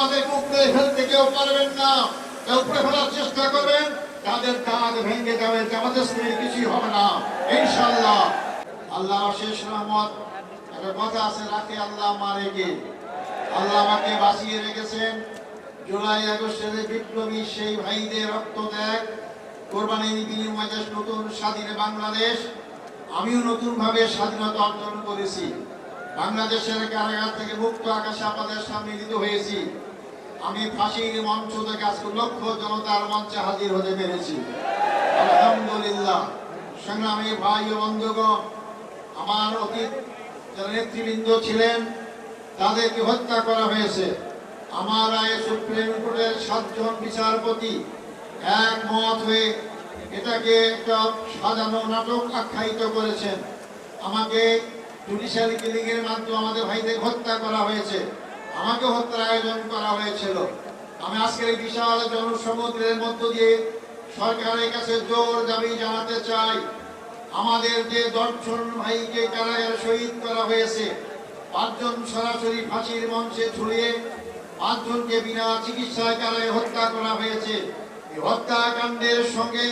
আমাদের উপরে ফেলতে কেউ পারবেন না। কেউ উপরে ফেলার চেষ্টা করবেন, তাদের দাঁত ভেঙে যাবে আমাদের স্ত্রীর কিছুই হবে না। ইনশাল্লাহ আল্লাহ শেষ রহমত। কথা আছে রাখে আল্লাহ মারে কে? আল্লাহ আমাকে বাঁচিয়ে রেখেছেন। জুলাই, আগস্টের বিপ্লবী সেই ভাইদের রক্ত ত্যাগ, কোরবানির বিনিময়ে নতুন, স্বাধীন বাংলাদেশ। আমিও নতুন ভাবে স্বাধীনতা অর্জন করেছি। বাংলাদেশের কারাগার থেকে মুক্ত আকাশে আমাদের সামনে হয়েছি। আমি ফাঁসির মঞ্চ থেকে আজকে লক্ষ জনতার মঞ্চে হাজির হতে পেরেছি। আলহামদুলিল্লাহ। সংগ্রামী ভাই ও বন্ধুগণ, আমার অতীত যারা নেতৃবৃন্দ ছিলেন, তাদেরকে হত্যা করা হয়েছে। আমার রায়ে সুপ্রিম কোর্টের সাতজন বিচারপতি একমত হয়ে এটাকে একটা সাজানো নাটক আখ্যায়িত করেছেন। আমাকে জুডিশিয়ারি কিলিং এর মাধ্যমে আমাদের ভাইদের হত্যা করা হয়েছে। আমাকে হত্যার আয়োজন করা হয়েছিল। আমি আজকের এই বিশাল জনসমুদ্রের মধ্য দিয়ে সরকারের কাছে জোর দাবি জানাতে চাই। আমাদের যে দর্শন ভাইকে কারাগারে শহীদ করা হয়েছে, পাঁচজন সরাসরি ফাঁসির মঞ্চে ঝুলিয়ে পাঁচজনকে বিনা চিকিৎসায় কারাগারে হত্যা করা হয়েছে। এই হত্যাকাণ্ডের সঙ্গে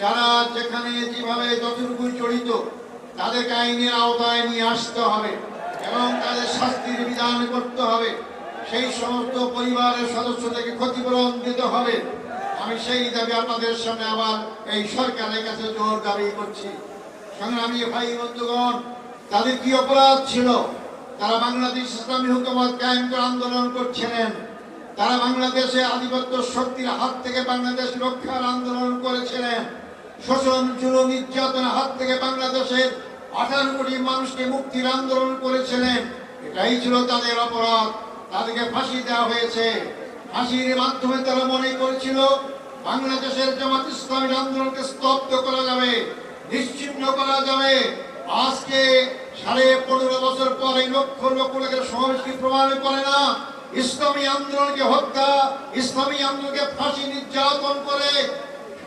যারা যেখানে যেভাবে যতটুকু জড়িত, তাদেরকে আইনের আওতায় নিয়ে আসতে হবে। এবং তাদের শাস্তির বিধান করতে হবে। সেই সমস্ত পরিবারের সদস্যদেরকে ক্ষতিপূরণ দিতে হবে। আমি সেই দাবি আপনাদের সামনে আবার এই সরকারের কাছে জোর দাবি করছি। সংগ্রামী ভাই, বন্ধুগণ, তাদের কি অপরাধ ছিল? তারা বাংলাদেশ ইসলামী হুকুমত কায়েম আন্দোলন করছিলেন। তারা বাংলাদেশে আধিপত্য শক্তির হাত থেকে বাংলাদেশ রক্ষার আন্দোলন করেছিলেন। শোষণ, জুলুম, নির্যাতনের হাত থেকে বাংলাদেশের আঠারো কোটি মানুষকে মুক্তির আন্দোলন করেছিলেন। এটাই ছিল তাদের অপরাধ। তাদেরকে ফাঁসি দেওয়া হয়েছে। ফাঁসির মাধ্যমে তারা মনে করেছিল, বাংলাদেশের জামাত ইসলামী আন্দোলনকে স্তব্ধ করা যাবে, নিশ্চিহ্ন করা যাবে। আজকে সাড়ে পনেরো বছর পর এই লক্ষ লক্ষ লোকের সমাবেশকে প্রমাণ করে না, ইসলামী আন্দোলনকে হত্যা, ইসলামী আন্দোলনকে ফাঁসি নির্যাতন করে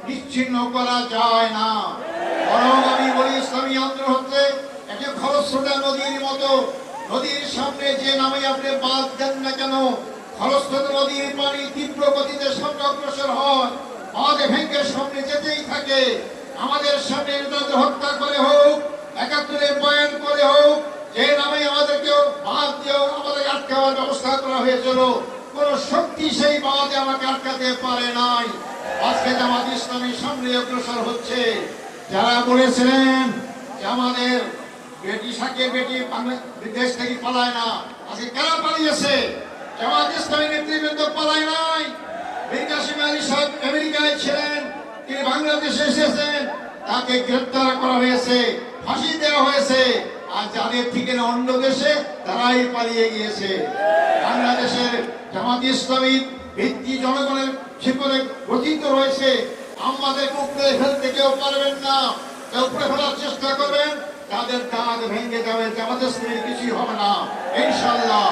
নিচ্ছিন্ন করা যায় না। বরং আমি বলি, ইসলামী আন্দোলন খরস্রোতা নদীর মতো, নদীর সামনে যে নামে আপনি বাদ দেন না কেন খরস্রোতা নদীর পানি তীব্র গতিতে সামনে অগ্রসর হয়। বাঁধে ভেঙ্গে সামনে যেতেই থাকে। আমাদের সামনে নেতাদের হত্যা করে হোক, একাত্তরে বয়ান করে হোক, যে নামে আমাদেরকে বাদ দিয়েও আমাদের আটকাবার ব্যবস্থা করা হয়েছিল, কোন শক্তি সেই বাঁধে আমাকে আটকাতে পারে নাই। আজকে জামাত ইসলামী সামনে অগ্রসর হচ্ছে। যারা বলেছিলেন আমাদের বেটি সাকে বেটি বাংলা- দেশ থেকে পালায় না। আজকে কারা পালিয়েছে। জামাত ইসলামী নেতৃবৃন্দ পালায় নাই। মীর কাসিম আলী সাহেব আমেরিকায় ছিলেন, তিনি বাংলাদেশে এসেছেন। তাকে গ্রেপ্তার করা হয়েছে, ফাঁসি দেওয়া হয়েছে। আর যাদের থেকে অন্য দেশে, তারাই পালিয়ে গিয়েছে। বাংলাদেশের জামাত ইসলামী ভিত্তি জনগণের শিকড়ে গঠিত রয়েছে। আমাদের উপরে ফেলতে কেউ পারবেন না। উপরে ফেলার চেষ্টা করবেন তাদের দাঁত ভেঙে যাবে আমাদের স্ত্রীর কিছুই হবে না। ইনশাল্লাহ